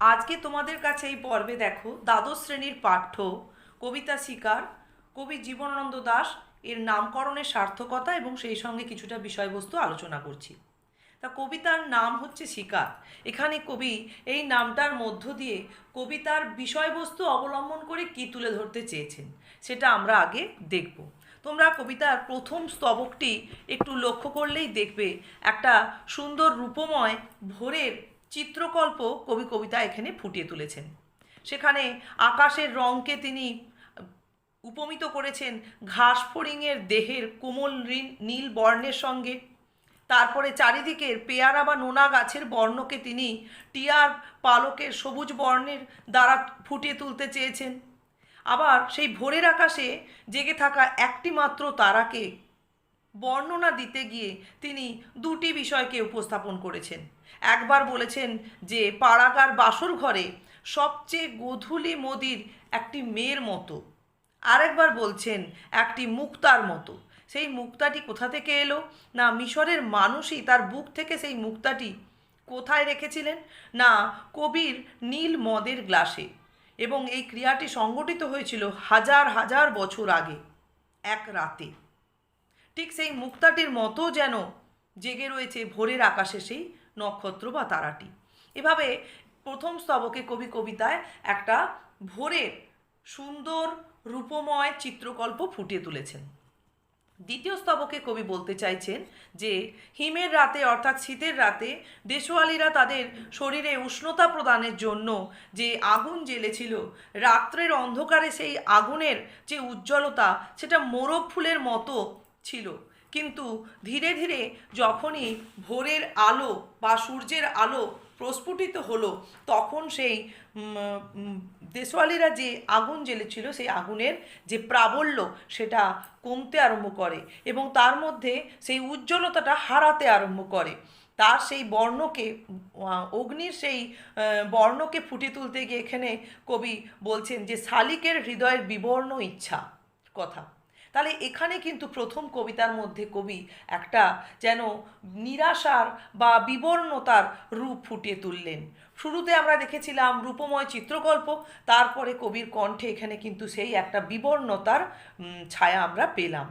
আজকে তোমাদের কাছে এই পর্বে দেখো দ্বাদশ শ্রেণির পাঠ্য, কবিতা শিকার, কবি জীবনানন্দ দাস, এর নামকরণের সার্থকতা এবং সেই সঙ্গে কিছুটা বিষয়বস্তু আলোচনা করছি। তা কবিতার নাম হচ্ছে শিকার। এখানে কবি এই নামটার মধ্য দিয়ে কবিতার বিষয়বস্তু অবলম্বন করে কী তুলে ধরতে চেয়েছেন, সেটা আমরা আগে দেখব। তোমরা কবিতার প্রথম স্তবকটি একটু লক্ষ্য করলেই দেখবে একটা সুন্দর রূপময় ভোরের চিত্রকল্প কবি কবিতা এখানে ফুটিয়ে তুলেছেন। সেখানে আকাশের রঙকে তিনি উপমিত করেছেন ঘাস ফড়িংয়ের দেহের কোমল ঋণ- নীল বর্ণের সঙ্গে। তারপরে চারিদিকের পেয়ারা বা নোনা গাছের বর্ণকে তিনি টিয়ার পালকের সবুজ বর্ণের দ্বারা ফুটিয়ে তুলতে চেয়েছেন। আবার সেই ভোরের আকাশে জেগে থাকা একটি মাত্র তারাকে বর্ণনা দিতে গিয়ে তিনি দুটি বিষয়কে উপস্থাপন করেছেন। একবার বলেছেন যে পাড়াগার বাসর ঘরে সবচেয়ে গধূলি মোদির একটি মেয়ের মতো। আরেকবার বলছেন একটি মুক্তার মতো। সেই মুক্তাটি কোথা থেকে এলো? না মিশরের মানুষই তার বুক থেকে সেই মুক্তাটি কোথায় রেখেছিলেন? না কবির নীল মদের গ্লাসে। এবং এই ক্রিয়াটি সংগঠিত হয়েছিল হাজার হাজার বছর আগে, এক রাতে। ঠিক সেই মুক্তাটির মতো যেন জেগে রয়েছে ভোরের আকাশে সেই নক্ষত্র বা তারাটি। এভাবে প্রথম স্তবকে কবি কবিতায় একটা ভোরের সুন্দর রূপময় চিত্রকল্প ফুটিয়ে তুলেছেন। দ্বিতীয় স্তবকে কবি বলতে চাইছেন যে, হিমের রাতে অর্থাৎ শীতের রাতে দেশওয়ালিরা তাদের শরীরে উষ্ণতা প্রদানের জন্য যে আগুন জ্বেলেছিল, রাত্রের অন্ধকারে সেই আগুনের যে উজ্জ্বলতা, সেটা মোরগ ফুলের মতো ছিল। কিন্তু ধীরে ধীরে যখনই ভোরের আলো বা সূর্যের আলো প্রস্ফুটিত হলো, তখন সেই দেশওয়ালিরা যে আগুন জ্বেলেছিল, সেই আগুনের যে প্রাবল্য, সেটা কমতে আরম্ভ করে এবং তার মধ্যে সেই উজ্জ্বলতাটা হারাতে আরম্ভ করে। তার সেই বর্ণকে অগ্নির সেই বর্ণকে ফুটিয়ে তুলতে গিয়ে এখানে কবি বলছেন যে, শালিকের হৃদয়ের বিবর্ণ ইচ্ছা, কথা। তাহলে এখানে কিন্তু প্রথম কবিতার মধ্যে কবি একটা যেন নিরাশার বা বিবর্ণতার রূপ ফুটিয়ে তুললেন। শুরুতে আমরা দেখেছিলাম রূপময় চিত্রকল্প, তারপরে কবির কণ্ঠে এখানে কিন্তু সেই একটা বিবর্ণতার ছায়া আমরা পেলাম।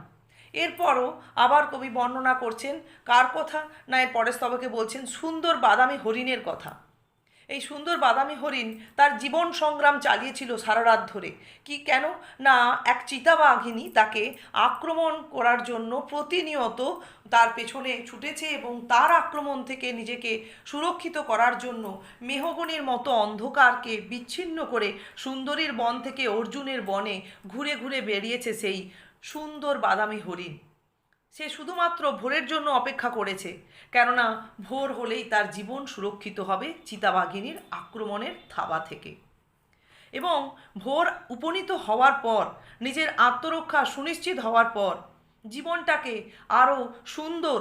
এরপরও আবার কবি বর্ণনা করছেন, কার কথা? না, এর পরের স্তবকে বলছেন, সুন্দর বাদামি হরিণের কথা। এই সুন্দর বাদামি হরিণ তার জীবন সংগ্রাম চালিয়েছিল সারা রাত ধরে। কি কেন? না, এক চিতাবাঘিনী তাকে আক্রমণ করার জন্য প্রতিনিয়ত তার পেছনে ছুটেছে এবং তার আক্রমণ থেকে নিজেকে সুরক্ষিত করার জন্য মেহগনির মতো অন্ধকারকে বিচ্ছিন্ন করে সুন্দরীর বন থেকে অর্জুনের বনে ঘুরে ঘুরে বেরিয়েছে সেই সুন্দর বাদামি হরিণ। সে শুধুমাত্র ভোরের জন্য অপেক্ষা করেছে, কেননা ভোর হলেই তার জীবন সুরক্ষিত হবে চিতাবাঘিনীর আক্রমণের থাবা থেকে। এবং ভোর উপনীত হওয়ার পর, নিজের আত্মরক্ষা সুনিশ্চিত হওয়ার পর, জীবনটাকে আরও সুন্দর,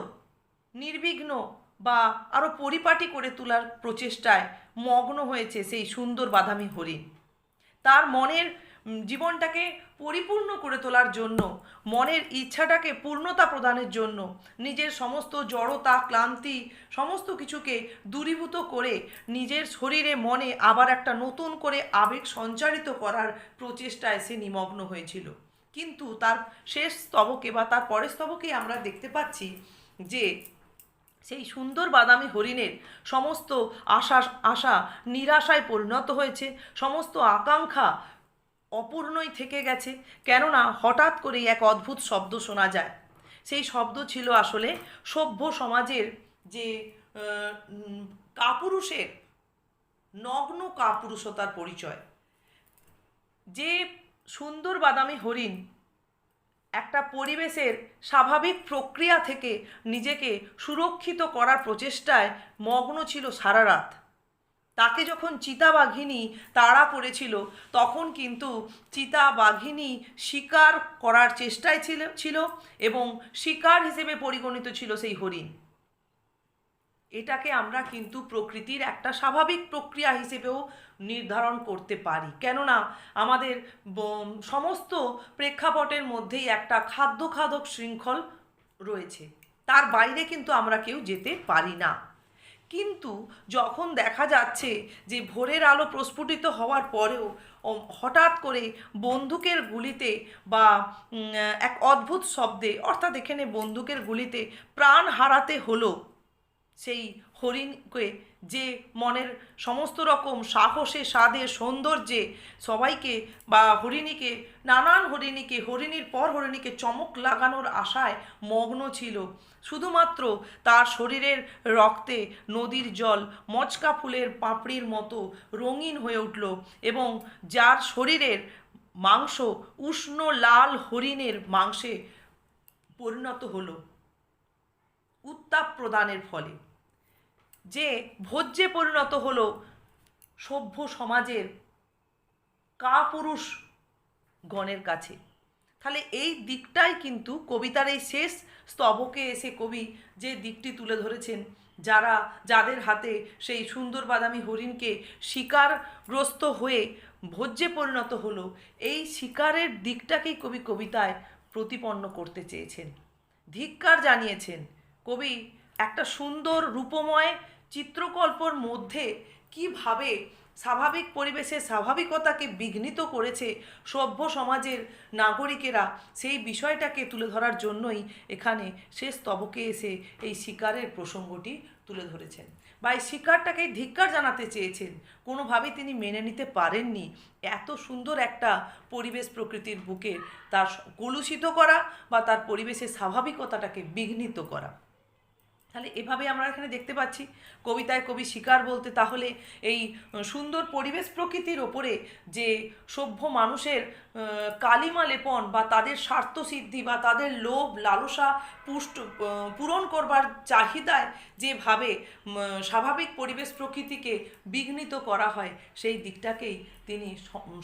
নির্বিঘ্ন বা আরও পরিপাটি করে তোলার প্রচেষ্টায় মগ্ন হয়েছে সেই সুন্দর বাদামি হরিণ। তার মনের জীবনটাকে পরিপূর্ণ করে তোলার জন্য, মনের ইচ্ছাটাকে পূর্ণতা প্রদানের জন্য, নিজের সমস্ত জড়তা, ক্লান্তি, সমস্ত কিছুকে দূরীভূত করে নিজের শরীরে, মনে আবার একটা নতুন করে আবেগ সঞ্চারিত করার প্রচেষ্টায় সে নিমগ্ন হয়েছিল। কিন্তু তার শেষ স্তবকে বা তার পরের স্তবকেই আমরা দেখতে পাচ্ছি যে সেই সুন্দর বাদামি হরিণের সমস্ত আশা আশা নিরাশায় পরিণত হয়েছে, সমস্ত আকাঙ্ক্ষা অপূর্ণই থেকে গেছে। কেননা হঠাৎ করেই এক অদ্ভুত শব্দ শোনা যায়। সেই শব্দ ছিল আসলে সভ্য সমাজের যে কাপুরুষের, নগ্ন কাপুরুষতার পরিচয়। যে সুন্দর বাদামি হরিণ একটা পরিবেশের স্বাভাবিক প্রক্রিয়া থেকে নিজেকে সুরক্ষিত করার প্রচেষ্টায় মগ্ন ছিল সারা রাত। তাকে যখন চিতাবাঘিনী তাড়া করেছিল, তখন কিন্তু চিতাবাঘিনী শিকার করার চেষ্টায় ছিল ছিল এবং শিকার হিসেবে পরিগণিত ছিল সেই হরিণ। এটাকে আমরা কিন্তু প্রকৃতির একটা স্বাভাবিক প্রক্রিয়া হিসেবেও নির্ধারণ করতে পারি। কেননা আমাদের সমস্ত প্রেক্ষাপটের মধ্যেই একটা খাদ্য খাদক শৃঙ্খল রয়েছে। তার বাইরে কিন্তু আমরা কেউ যেতে পারি না। কিন্তু যখন দেখা যাচ্ছে যে ভোরের আলো প্রস্ফুটিত হওয়ার পরেও হঠাৎ করে বন্দুকের গুলিতে বা এক অদ্ভুত শব্দে, অর্থাৎ এখানে বন্দুকের গুলিতে প্রাণ হারাতে হলো সেই হরিণকে যে মনের সমস্ত রকম সাহসে, স্বাদে, সৌন্দর্যে সবাইকে বা হরিণীকে, নানান হরিণীকে, হরিণীর পর হরিণীকে চমক লাগানোর আশায় মগ্ন ছিল। শুধুমাত্র তার শরীরের রক্তে নদীর জল, মচকা ফুলের পাপড়ির মতো রঙিন হয়ে উঠল এবং যার শরীরের মাংস উষ্ণ লাল হরিণের মাংসে পরিণত হলো। উত্তাপ প্রদানের ফলে। যে ভোজ্যে পরিণত হলো সভ্য সমাজের কাপুরুষ গণের কাছে। তাহলে এই দিকটাই কিন্তু কবিতার এই শেষ স্তবকে এসে কবি যে দিকটি তুলে ধরেছেন, যারা, যাদের হাতে সেই সুন্দর বাদামি হরিণকে শিকারগ্রস্ত হয়ে ভোজ্যে পরিণত হলো, এই শিকারের দিকটাকেই কবি কবিতায় প্রতিপন্ন করতে চেয়েছেন। ধিক্কার জানিয়েছেন কবি একটা সুন্দর রূপময় চিত্রকল্পর মধ্যে কীভাবে স্বাভাবিক পরিবেশের স্বাভাবিকতাকে বিঘ্নিত করেছে সভ্য সমাজের নাগরিকেরা সেই বিষয়টাকে তুলে ধরার জন্যই এখানে শেষ স্তবকে এসে এই শিকারের প্রসঙ্গটি তুলে ধরেছেন বা এই শিকারটাকে ধিক্কার জানাতে চেয়েছেন। কোনোভাবেই তিনি মেনে নিতে পারেননি। এত সুন্দর একটা পরিবেশ প্রকৃতির বুকে তার কলুষিত করা বা তার পরিবেশের স্বাভাবিকতাটাকে বিঘ্নিত করা। তাহলে এভাবে আমরা এখানে দেখতে পাচ্ছি। কবিতায় কবি শিকার বলতে তাহলে এই সুন্দর পরিবেশ প্রকৃতির ওপরে যে সভ্য মানুষের কালিমা লেপন বা তাদের স্বার্থসিদ্ধি বা তাদের লোভ, লালসা, পুষ্ট পূরণ করবার চাহিদায় যেভাবে স্বাভাবিক পরিবেশ প্রকৃতিকে বিঘ্নিত করা হয়, সেই দিকটাকেই তিনি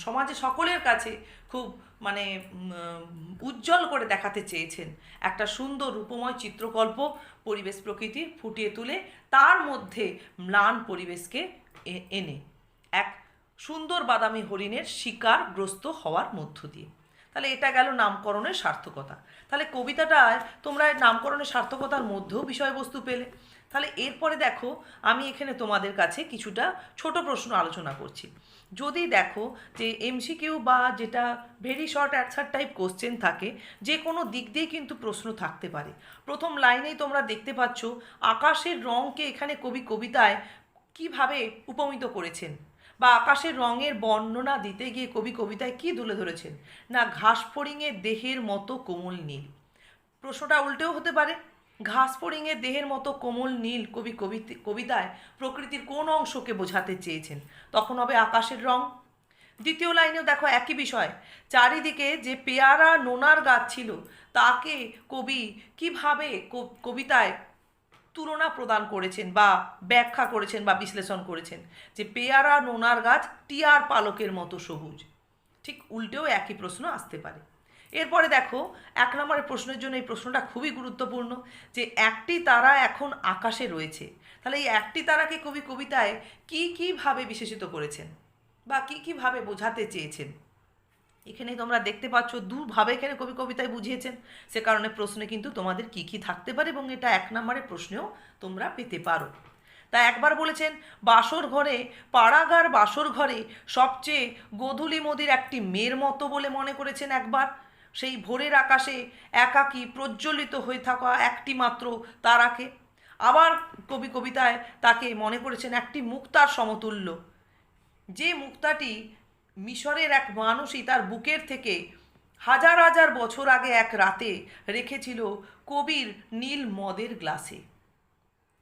সমাজে সকলের কাছে খুব মানে উজ্জ্বল করে দেখাতে চেয়েছেন। একটা সুন্দর রূপময় চিত্রকল্প পরিবেশ প্রকৃতির ফুটিয়ে তুলে তার মধ্যে ম্লান পরিবেশকে এনে এক সুন্দর বাদামি হরিণের শিকারগ্রস্ত হওয়ার মধ্য দিয়ে। তাহলে এটা গেল নামকরণের সার্থকতা। তাহলে কবিতাটায় তোমরা নামকরণের সার্থকতার মধ্যেও বিষয়বস্তু পেলে। তাহলে এরপরে দেখো, আমি এখানে তোমাদের কাছে কিছুটা ছোট প্রশ্ন আলোচনা করছি। যদি দেখো যে এমসিকিউ বা যেটা very short answer type question থাকে যে কোনো দিক দিয়ে কিন্তু প্রশ্ন থাকতে পারে। প্রথম লাইনেই তোমরা দেখতে পাচ্ছ আকাশের রঙকে এখানে কবি কবিতায় কীভাবে উপমিত করেছেন বা আকাশের রঙের বর্ণনা দিতে গিয়ে কবি কবিতায় কি তুলে ধরেছেন? না ঘাস ফড়িংয়ের দেহের মতো কোমল নীল। প্রশ্নটা উল্টেও হতে পারে ঘাস ফড়িংয়ের দেহের মতো কোমল নীল কবি কবিত- কবিতায় প্রকৃতির কোন অংশকে বোঝাতে চেয়েছেন? তখন হবে আকাশের রং। দ্বিতীয় লাইনেও দেখো একই বিষয়। চারিদিকে যে পেয়ারা নোনার গাছ ছিল, তাকে কবি কীভাবে কবিতায় তুলনা প্রদান করেছেন বা ব্যাখ্যা করেছেন বা বিশ্লেষণ করেছেন? যে পেয়ারা নোনার গাছ টিয়ার পালকের মতো সবুজ। ঠিক উল্টেও একই প্রশ্ন আসতে পারে। এরপরে দেখো, এক নম্বরের প্রশ্নের জন্য এই প্রশ্নটা খুবই গুরুত্বপূর্ণ যে একটি তারা এখন আকাশে রয়েছে। তাহলে এই একটি তারাকে কবি কবিতায় কি কীভাবে বিশেষিত করেছেন? বা কি কীভাবে বোঝাতে চেয়েছেন? এখানে তোমরা দেখতে পাচ্ছ দুভাবে এখানে কবি কবিতায় বুঝিয়েছেন। সে কারণে প্রশ্নে কিন্তু তোমাদের কি কি থাকতে পারে এবং এটা এক নম্বরের প্রশ্নেও তোমরা পেতে পারো। তা একবার বলেছেন, বাসর ঘরে, পাড়াগার বাসর ঘরে সবচেয়ে গোধূলি মোদির একটি মেয়ের মতো বলে মনে করেছেন একবার। সেই ভোরের আকাশে একাকী প্রজ্বলিত হয়ে থাকা একটি মাত্র তারাকে। আবার কবি কবিতায় তাকে মনে করেছেন একটি মুক্তার সমতুল্য। যে মুক্তাটি মিশরের এক মানুষই তার বুকের থেকে হাজার হাজার বছর আগে এক রাতে রেখেছিল কবির নীল মদের গ্লাসে।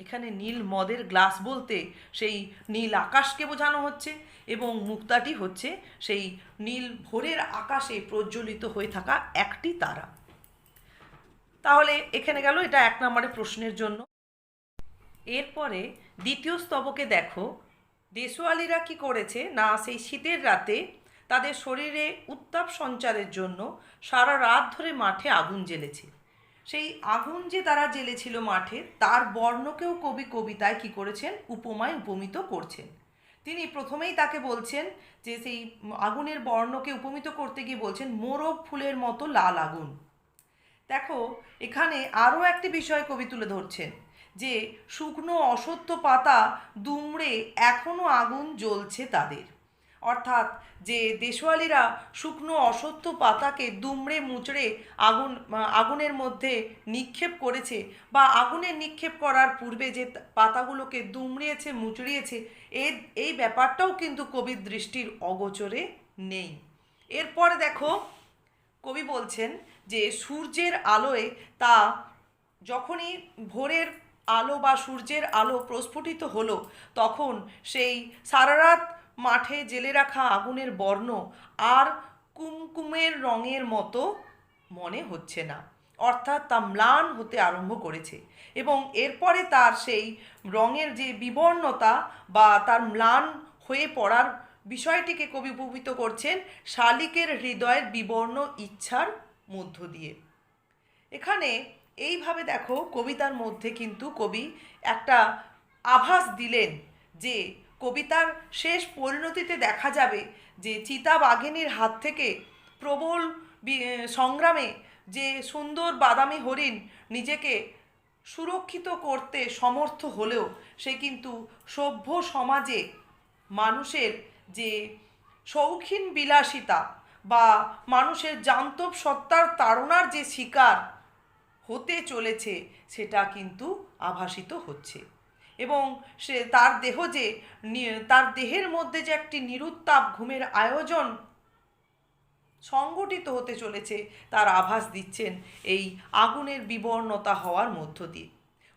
এখানে নীল মদের গ্লাস বলতে সেই নীল আকাশকে বোঝানো হচ্ছে এবং মুক্তাটি হচ্ছে সেই নীল ভোরের আকাশে প্রজ্বলিত হয়ে থাকা একটি তারা। তাহলে এখানে গেল এটা এক নম্বরের প্রশ্নের জন্য। এরপরে দ্বিতীয় স্তবকে দেখো, দেশওয়ালিরা কি করেছে? না, সেই শীতের রাতে তাদের শরীরে উত্তাপ সঞ্চারের জন্য সারা রাত ধরে মাঠে আগুন জ্বেলেছে। সেই আগুন যে তারা জ্বেলেছিল মাঠে, তার বর্ণকেও কবি কবিতায় কি করেছেন? উপমায় উপমিত করছেন। তিনি প্রথমেই তাকে বলছেন যে, সেই আগুনের বর্ণকে উপমিত করতে গিয়ে বলছেন, মোরগ ফুলের মতো লাল আগুন। দেখো, এখানে আরও একটি বিষয় কবি তুলে ধরছেন যে, শুকনো অসত্য পাতা দুমড়ে এখনও আগুন জ্বলছে তাদের। অর্থাৎ যে দেশওয়ালিরা শুকনো অসত্য পাতাকে দুমড়ে মুচড়ে আগুন, আগুনের মধ্যে নিক্ষেপ করেছে বা আগুনে নিক্ষেপ করার পূর্বে যে পাতাগুলোকে দুমড়িয়েছে, মুচড়িয়েছে এর এই ব্যাপারটাও কিন্তু কবির দৃষ্টির অগোচরে নেই। এরপরে দেখো, কবি বলছেন যে সূর্যের আলোয় তা যখনই ভোরের আলো বা সূর্যের আলো প্রস্ফুটিত হলো, তখন সেই সারারাত মাঠে জেলে রাখা আগুনের বর্ণ আর কুমকুমের রঙের মতো মনে হচ্ছে না। অর্থাৎ তা ম্লান হতে আরম্ভ করেছে এবং এরপরে তার সেই রঙের যে বিবর্ণতা বা তার ম্লান হয়ে পড়ার বিষয়টিকে কবি উপমিত করছেন শালিকের হৃদয়ের বিবর্ণ ইচ্ছার মধ্য দিয়ে। এখানে এইভাবে দেখো কবিতার মধ্যে কিন্তু কবি একটা আভাস দিলেন যে কবিতার শেষ পরিণতিতে দেখা যাবে যে চিতা বাঘিনীর হাত থেকে প্রবল সংগ্রামে যে সুন্দর বাদামি হরিণ নিজেকে সুরক্ষিত করতে সমর্থ হলেও সে কিন্তু সভ্য সমাজে মানুষের যে শৌখিন বিলাসিতা বা মানুষের জান্তব সত্তার তাড়নার যে শিকার হতে চলেছে, সেটা কিন্তু আভাসিত হচ্ছে। এবং সে তার দেহ যে তার দেহের মধ্যে যে একটি নিরুত্তাপ ঘুমের আয়োজন সংগঠিত হতে চলেছে, তার আভাস দিচ্ছেন এই আগুনের বিবর্ণতা হওয়ার মধ্য দিয়ে।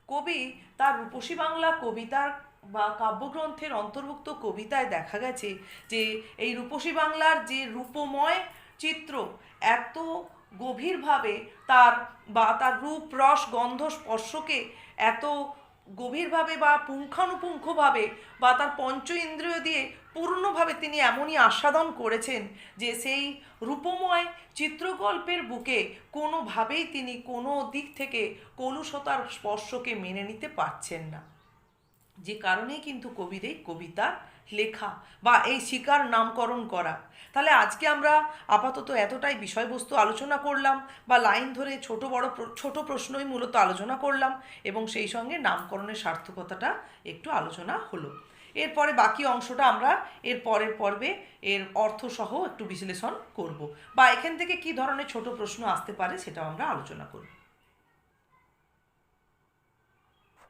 কবি তার রূপসী বাংলা কবিতার বা কাব্যগ্রন্থের অন্তর্ভুক্ত কবিতায় দেখা গেছে যে এই রূপসী বাংলার যে রূপময় চিত্র এত গভীরভাবে তার বা তার রূপ, রস, গন্ধ, স্পর্শকে এত গভীরভাবে বা পুঙ্খানুপুঙ্খভাবে বা তার পঞ্চ ইন্দ্রিয় দিয়ে পূর্ণভাবে তিনি এমনই আস্বাদন করেছেন যে সেই রূপময় চিত্রকল্পের বুকে কোনোভাবেই তিনি কোনো দিক থেকে কলুষতার স্পর্শকে মেনে নিতে পারছেন না। যে কারণেই কিন্তু কবির এই কবিতা লেখা বা এই শিকার নামকরণ করা। তাহলে আজকে আমরা আপাতত এতটাই বিষয়বস্তু আলোচনা করলাম বা লাইন ধরে ছোট বড় ছোট প্রশ্নই মূলত আলোচনা করলাম এবং সেই সঙ্গে নামকরণের সার্থকতাটা একটু আলোচনা হলো। এরপরে বাকি অংশটা আমরা এর পরের পর্বে এর অর্থসহ একটু বিশ্লেষণ করব বা এখান থেকে কী ধরনের ছোট প্রশ্ন আসতে পারে সেটাও আমরা আলোচনা করব।